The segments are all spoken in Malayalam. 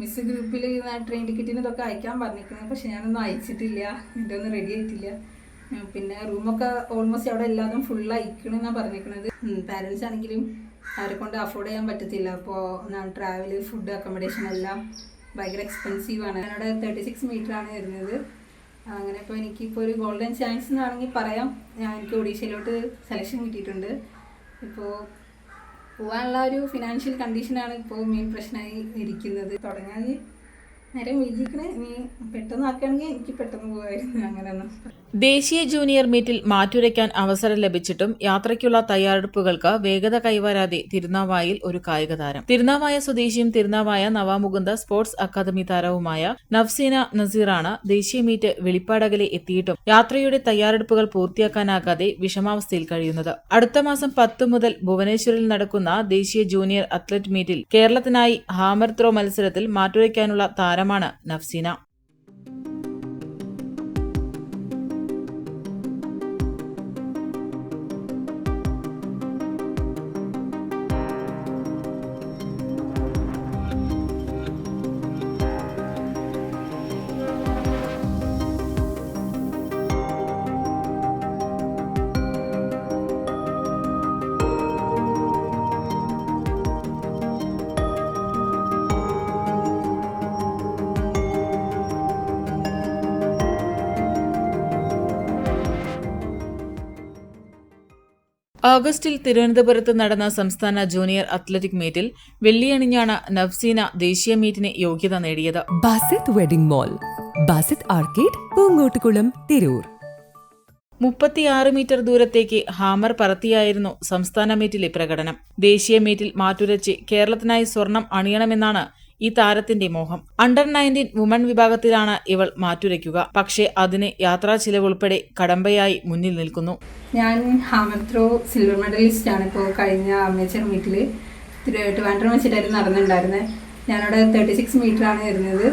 മിസ് ഗ്രൂപ്പിൽ ട്രെയിൻ ടിക്കറ്റിന് ഇതൊക്കെ അയക്കാൻ പറഞ്ഞിരിക്കുന്നത്. പക്ഷെ ഞാനൊന്നും അയച്ചിട്ടില്ല. എന്റെ ഒന്നും റെഡി ആയിട്ടില്ല. പിന്നെ റൂമൊക്കെ ഓൾമോസ്റ്റ് അവിടെ എല്ലാതും ഫുൾ അയക്കണമെന്നാണ് പറഞ്ഞിരിക്കുന്നത്. പാരൻസ് ആണെങ്കിലും അവരെ കൊണ്ട് അഫോർഡ് ചെയ്യാൻ പറ്റത്തില്ല. അപ്പോൾ ട്രാവൽ ഫുഡ് അക്കോമഡേഷൻ എല്ലാം ഭയങ്കര എക്സ്പെൻസീവ് ആണ്. അവിടെ തേർട്ടി സിക്സ് മീറ്റർ ആണ് വരുന്നത്. അങ്ങനെ ഇപ്പോൾ എനിക്കിപ്പോൾ ഒരു ഗോൾഡൻ ചാൻസ് എന്നാണെങ്കിൽ പറയാം. ഞാൻ എനിക്ക് ഒഡീഷയിലോട്ട് സെലക്ഷൻ കിട്ടിയിട്ടുണ്ട്. ഇപ്പോൾ പോകാനുള്ള ഒരു ഫിനാൻഷ്യൽ കണ്ടീഷനാണ് ഇപ്പോൾ മെയിൻ പ്രശ്നമായി ഇരിക്കുന്നത്. തുടങ്ങാൻ എനിക്ക് പെട്ടെന്ന് ദേശീയ ജൂനിയർ മീറ്റിൽ മാറ്റുരയ്ക്കാൻ അവസരം ലഭിച്ചിട്ടും യാത്രയ്ക്കുള്ള തയ്യാറെടുപ്പുകൾക്ക് വേഗത കൈവരാതെ തിരുനാവായിൽ ഒരു കായിക താരം. തിരുനാവായ സ്വദേശിയും തിരുനാവായ നവാമുകുന്ദ സ്പോർട്സ് അക്കാദമി താരവുമായ നഫ്സീന നസീറാണ് ദേശീയ മീറ്റ് വെളിപ്പാടകലെ എത്തിയിട്ടും യാത്രയുടെ തയ്യാറെടുപ്പുകൾ പൂർത്തിയാക്കാനാകാതെ വിഷമാവസ്ഥയിൽ കഴിയുന്നത്. അടുത്ത മാസം പത്ത് മുതൽ ഭുവനേശ്വറിൽ നടക്കുന്ന ദേശീയ ജൂനിയർ അത്ലറ്റ് മീറ്റിൽ കേരളത്തിനായി ഹാമർ ത്രോ മത്സരത്തിൽ മാറ്റുരയ്ക്കാനുള്ള താരമാണ് നഫ്സീന. ഓഗസ്റ്റിൽ തിരുവനന്തപുരത്ത് നടന്ന സംസ്ഥാന ജൂനിയർ അത്ലറ്റിക് മീറ്റിൽ വെള്ളിയണിഞ്ഞാണ് നഫ്സീന ദേശീയ മീറ്റിന് യോഗ്യത നേടിയത്. Basith wedding mall Basith arcade Poonkottukulam Tirur. മുപ്പത്തിയാറ് മീറ്റർ ദൂരത്തേക്ക് ഹാമർ പറത്തിയായിരുന്നു സംസ്ഥാന മീറ്റിലെ പ്രകടനം. ദേശീയ മീറ്റിൽ മാറ്റുരച്ച് കേരളത്തിനായി സ്വർണം അണിയണമെന്നാണ് ഈ താരത്തിന്റെ മോഹം. അണ്ടർ നയന്റീൻ വുമൺ വിഭാഗത്തിലാണ് ഇവൾ മാറ്റുരയ്ക്കുക. പക്ഷേ അതിന് യാത്രാ ചിലവ് ഉൾപ്പെടെ കടമ്പയായി മുന്നിൽ നിൽക്കുന്നു. ഞാൻ ഹാമർ ത്രോ സിൽവർ മെഡലിസ്റ്റ് ആണ്. ഇപ്പോൾ കഴിഞ്ഞ അമേച്ചർ മീറ്റിൽ ട്രിവാൻഡ്രം വെച്ചിട്ടായിരുന്നു നടന്നിട്ടുണ്ടായിരുന്നത് ഞാനവിടെ തേർട്ടി സിക്സ് മീറ്റർ ആണ് വരുന്നത്.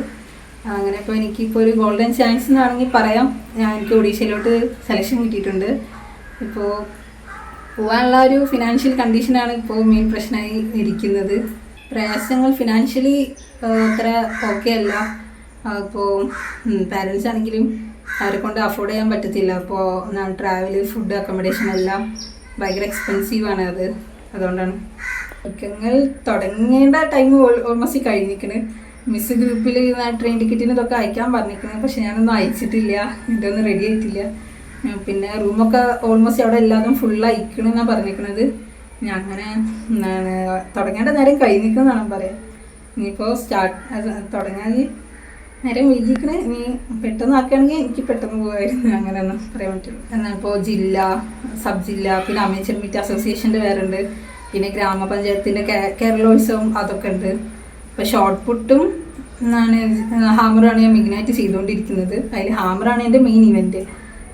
അങ്ങനെ ഇപ്പോൾ എനിക്കിപ്പോൾ ഒരു ഗോൾഡൻ ചാൻസ് എന്നാണെങ്കിൽ പറയാം. ഞാൻ എനിക്ക് ഒഡീഷയിലോട്ട് സെലക്ഷൻ കിട്ടിയിട്ടുണ്ട്. ഇപ്പോൾ പോകാനുള്ള ഒരു ഫിനാൻഷ്യൽ കണ്ടീഷനാണ് ഇപ്പോൾ മെയിൻ പ്രശ്നമായി ഇരിക്കുന്നത്. പ്രയാസങ്ങൾ ഫിനാൻഷ്യലി അത്ര ഓക്കെ അല്ല. അപ്പോൾ പാരൻസ് ആണെങ്കിലും അവരെ കൊണ്ട് അഫോർഡ് ചെയ്യാൻ പറ്റത്തില്ല. അപ്പോൾ ട്രാവൽ ഫുഡ് അക്കോമഡേഷൻ എല്ലാം ഭയങ്കര എക്സ്പെൻസീവ് ആണ് അത്. അതുകൊണ്ടാണ്. ഒരുക്കങ്ങൾ തുടങ്ങേണ്ട ടൈം ഓൾമോസ്റ്റ് കഴിഞ്ഞിരിക്കണ്. മിസ് ഗ്രൂപ്പിൽ ട്രെയിൻ ടിക്കറ്റിന് ഇതൊക്കെ അയക്കാൻ പറഞ്ഞിരിക്കുന്നത് പക്ഷെ ഞാനൊന്നും അയച്ചിട്ടില്ല. ഇതൊന്നും റെഡി ആയിട്ടില്ല. പിന്നെ റൂമൊക്കെ ഓൾമോസ്റ്റ് അവിടെ എല്ലാതും ഫുൾ അയക്കണമെന്നാണ് പറഞ്ഞിരിക്കുന്നത് എന്താണ് തുടങ്ങേണ്ട നേരം കഴിഞ്ഞിരിക്കുന്നതാണ് പറയാം. ഇനിയിപ്പോൾ സ്റ്റാർട്ട് തുടങ്ങാൻ നേരം വൈകിക്കണ. ഇനി പെട്ടെന്ന് ആക്കുകയാണെങ്കിൽ എനിക്ക് പെട്ടെന്ന് പോകുമായിരുന്നു അങ്ങനെയൊന്നും പറയാൻ പറ്റുള്ളൂ എന്നാൽ ഇപ്പോൾ ജില്ല സബ് ജില്ല പിന്നെ അമേച്ചർ മീറ്റ് അസോസിയേഷന്റെ വേറുണ്ട് പിന്നെ ഗ്രാമപഞ്ചായത്തിന്റെ കേ- കേരളോത്സവം അതൊക്കെ ഉണ്ട്. ഇപ്പോൾ ഷോർട്ട് പുട്ടും എന്നാണ് ഹാമറാണ് ഞാൻ മെയിനായിട്ട് ചെയ്തുകൊണ്ടിരിക്കുന്നത്. അതിൽ ഹാമറാണ് എന്റെ മെയിൻ ഇവന്റ്.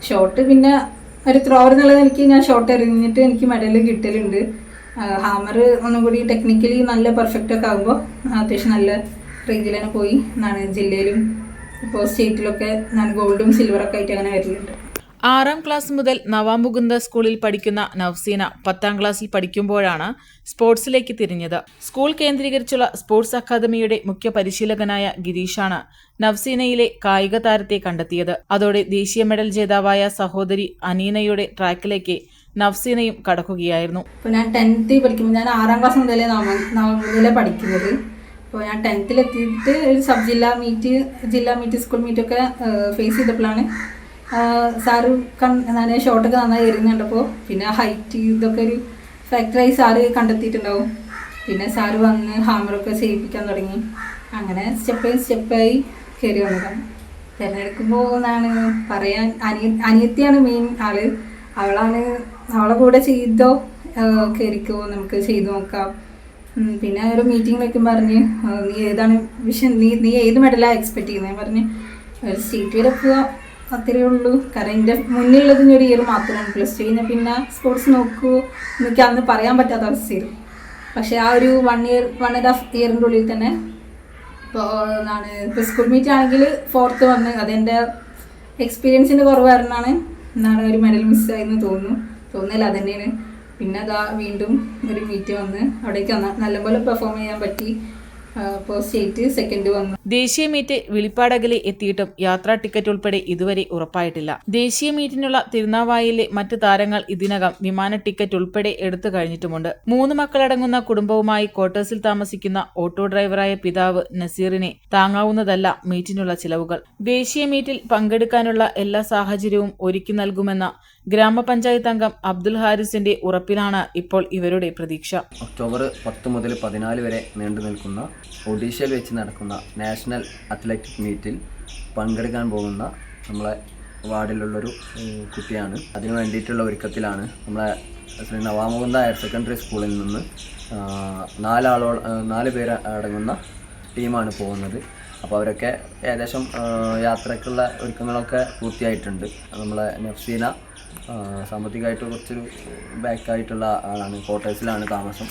ഷോർട്ട് പിന്നെ ഒരു ത്രോവർ എന്നുള്ളത് എനിക്ക് ഞാൻ ഷോർട്ട് എറിഞ്ഞിട്ട് എനിക്ക് മെഡൽ കിട്ടലുണ്ട്. ഹാമർ ഒന്നും കൂടി ടെക്നിക്കലി നല്ല പെർഫെക്റ്റ് ഒക്കെ ആകുമ്പോൾ അത്യാവശ്യം നല്ല റേഞ്ചിൽ തന്നെ പോയി. എന്നാണ് ജില്ലയിലും ഇപ്പോൾ സ്റ്റേറ്റിലൊക്കെ ഞാൻ ഗോൾഡും സിൽവറൊക്കെ ആയിട്ട് അങ്ങനെ വരലുണ്ട്. ആറാം ക്ലാസ് മുതൽ നവാമുകുന്ദ സ്കൂളിൽ പഠിക്കുന്ന നവ്സീന പത്താം ക്ലാസ്സിൽ പഠിക്കുമ്പോഴാണ് സ്പോർട്സിലേക്ക് തിരിഞ്ഞത്. സ്കൂൾ കേന്ദ്രീകരിച്ചുള്ള സ്പോർട്സ് അക്കാദമിയുടെ മുഖ്യ പരിശീലകനായ ഗിരീഷാണ് നവ്സീനയിലെ കായിക താരത്തെ കണ്ടെത്തിയത്. അതോടെ ദേശീയ മെഡൽ ജേതാവായ സഹോദരി അനീനയുടെ ട്രാക്കിലേക്ക് നവ്സീനയും കടക്കുകയായിരുന്നു. ഞാൻ ടെൻത്ത് പഠിക്കുമ്പോൾ ഞാൻ ആറാം ക്ലാസ് മുതലേ നവ നവമുതലേ പഠിക്കുന്നത്. അപ്പോൾ ഞാൻ ടെൻത്തിലെത്തിയിട്ട് ഒരു സബ് ജില്ലാ മീറ്റ് ജില്ലാ മീറ്റ് സ്കൂൾ മീറ്റൊക്കെ ഫേസ് ചെയ്തപ്പോഴാണ് സാറ് ഞാൻ ഷോട്ടൊക്കെ നന്നായി എറിയുന്നുണ്ടപ്പോൾ പിന്നെ ഹൈറ്റ് ഇതൊക്കെ ഒരു ഫാക്ടറായി സാറ് കണ്ടെത്തിയിട്ടുണ്ടാവും. പിന്നെ സാറ് വന്ന് ഹാമറൊക്കെ ചെയ്യിപ്പിക്കാൻ തുടങ്ങി. അങ്ങനെ സ്റ്റെപ്പ് സ്റ്റെപ്പായി കയറി വന്നതാണ്. തിരഞ്ഞെടുക്കുമ്പോൾ എന്നാണ് പറയാൻ അനിയ അനിയത്തിയാണ് മെയിൻ ആൾ. അവളാണ് അവളെ കൂടെ ചെയ്തോ കയറിക്കോ നമുക്ക് ചെയ്തു നോക്കാം. പിന്നെ ഒരു മീറ്റിങ്ങിലൊക്കെ പറഞ്ഞ് നീ ഏതാണ് വിഷൻ നീ നീ ഏത് മെഡലാണ് എക്സ്പെക്ട് ചെയ്യുന്നത് പറഞ്ഞ് സ്റ്റേറ്റ് വരെ പോവാ. അത്രയേ ഉള്ളൂ. കാരണം എന്റെ മുന്നിലുള്ളത് ഇനി ഒരു ഇയർ മാത്രമാണ് പ്ലസ് ടു കഴിഞ്ഞാൽ പിന്നെ സ്പോർട്സ് നോക്കൂ. എനിക്ക് അന്ന് പറയാൻ പറ്റാത്ത അവസ്ഥയായിരുന്നു. പക്ഷേ ആ ഒരു one year one and half ഇയറിന്റെ ഉള്ളിൽ തന്നെ ഇപ്പോൾ എന്താണ് ഇപ്പോൾ സ്കൂൾ മീറ്റ് ആണെങ്കിൽ ഫോർത്ത് വന്ന് അതെന്റെ എക്സ്പീരിയൻസിന്റെ കുറവ് കാരണമാണ് എന്താണ് ഒരു മെഡൽ മിസ്സായെന്ന് തോന്നുന്നു. തോന്നുന്നില്ല അതന്നെയാണ് പിന്നെ അതാ വീണ്ടും ഒരു മീറ്റ് വന്ന് അവിടേക്ക് നല്ലപോലെ പെർഫോം ചെയ്യാൻ പറ്റി. സെക്കൻഡ് ദേശീയ മീറ്റ് വിളിപ്പാടകലെ എത്തിയിട്ടും യാത്രാ ടിക്കറ്റ് ഉൾപ്പെടെ ഇതുവരെ ഉറപ്പായിട്ടില്ല. ദേശീയ മീറ്റിനുള്ള തിരുനാവായിലെ മറ്റ് താരങ്ങൾ ഇതിനകം വിമാന ടിക്കറ്റ് ഉൾപ്പെടെ എടുത്തു കഴിഞ്ഞിട്ടുമുണ്ട്. മൂന്ന് മക്കളടങ്ങുന്ന കുടുംബവുമായി ക്വാർട്ടേഴ്സിൽ താമസിക്കുന്ന ഓട്ടോ ഡ്രൈവറായ പിതാവ് നസീറിനെ താങ്ങാവുന്നതല്ല മീറ്റിനുള്ള ചിലവുകൾ. ദേശീയ മീറ്റിൽ പങ്കെടുക്കാനുള്ള എല്ലാ സാഹചര്യവും ഒരുക്കി നൽകുമെന്ന ഗ്രാമപഞ്ചായത്ത് അംഗം അബ്ദുൽ ഹാരിസിന്റെ ഉറപ്പിലാണ് ഇപ്പോൾ ഇവരുടെ പ്രതീക്ഷ. ഒക്ടോബർ പത്ത് മുതൽ പതിനാല് വരെ നീണ്ടു നിൽക്കുന്ന ഒഡീഷയിൽ വെച്ച് നടക്കുന്ന നാഷണൽ അത്ലറ്റിക് മീറ്റിൽ പങ്കെടുക്കാൻ പോകുന്ന നമ്മളെ വാർഡിലുള്ളൊരു കുട്ടിയാണ്. അതിനു വേണ്ടിയിട്ടുള്ള ഒരുക്കത്തിലാണ് നമ്മളെ ശ്രീ നവാമുകുന്ദ ഹയർ സെക്കൻഡറി സ്കൂളിൽ നിന്ന് നാലാളോ നാല് പേര് അടങ്ങുന്ന ടീമാണ് പോകുന്നത്. അപ്പോൾ അവരൊക്കെ ഏകദേശം യാത്രയ്ക്കുള്ള ഒരുക്കങ്ങളൊക്കെ പൂർത്തിയായിട്ടുണ്ട്. നമ്മളെ നഫ്സീന സാമ്പത്തികമായിട്ട് കുറച്ചൊരു ബാക്കായിട്ടുള്ള ആളാണ്. ക്വാർട്ടേഴ്സിലാണ് താമസം.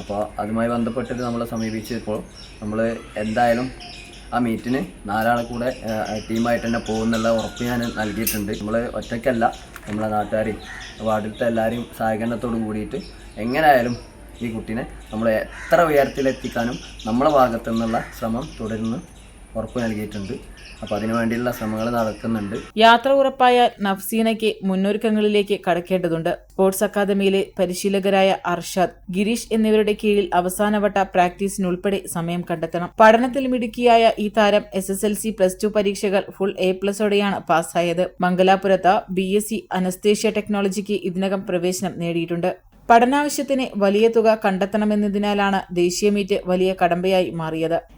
അപ്പോൾ അതുമായി ബന്ധപ്പെട്ടിട്ട് നമ്മളെ സമീപിച്ചപ്പോൾ നമ്മൾ എന്തായാലും ആ മീറ്റിന് നാലാളെ കൂടെ ടീമായിട്ട് തന്നെ പോകുന്നുള്ള ഉറപ്പ് ഞാൻ നൽകിയിട്ടുണ്ട്. നമ്മൾ ഒറ്റയ്ക്കല്ല നമ്മളെ നാട്ടുകാരെയും വാർഡിലത്തെ എല്ലാവരെയും സഹകരണത്തോട് കൂടിയിട്ട് എങ്ങനെയായാലും ഈ കുട്ടീനെ നമ്മൾ എത്ര ഉയരത്തിലെത്തിക്കാനും നമ്മളെ ഭാഗത്തു നിന്നുള്ള ശ്രമം തുടരുന്നു. ഉറപ്പ് നൽകിയിട്ടുണ്ട്. അപ്പോൾ അതിനു വേണ്ടിയുള്ള ശ്രമങ്ങൾ നടക്കുന്നുണ്ട്. യാത്ര ഉറപ്പായാൽ നഫ്സീനയ്ക്ക് മുന്നൊരുക്കങ്ങളിലേക്ക് കടക്കേണ്ടതുണ്ട്. സ്പോർട്സ് അക്കാദമിയിലെ പരിശീലകരായ അർഷാദ് ഗിരീഷ് എന്നിവരുടെ കീഴിൽ അവസാനവട്ട പ്രാക്ടീസിനുൾപ്പെടെ സമയം കണ്ടെത്തണം. പഠനത്തിൽ മിടുക്കിയായ ഈ താരം S S L C plus two പരീക്ഷകൾ ഫുൾ എ പ്ലസോടെയാണ് പാസ്സായത്. മംഗലാപുരത്ത് ബി എസ് സി അനസ്തേഷ്യ ടെക്നോളജിക്ക് ഇതിനകം പ്രവേശനം നേടിയിട്ടുണ്ട്. പഠനാവശ്യത്തിന് വലിയ തുക കണ്ടെത്തണമെന്നതിനാലാണ് ദേശീയ മീറ്റ് വലിയ കടമ്പയായി മാറിയത്.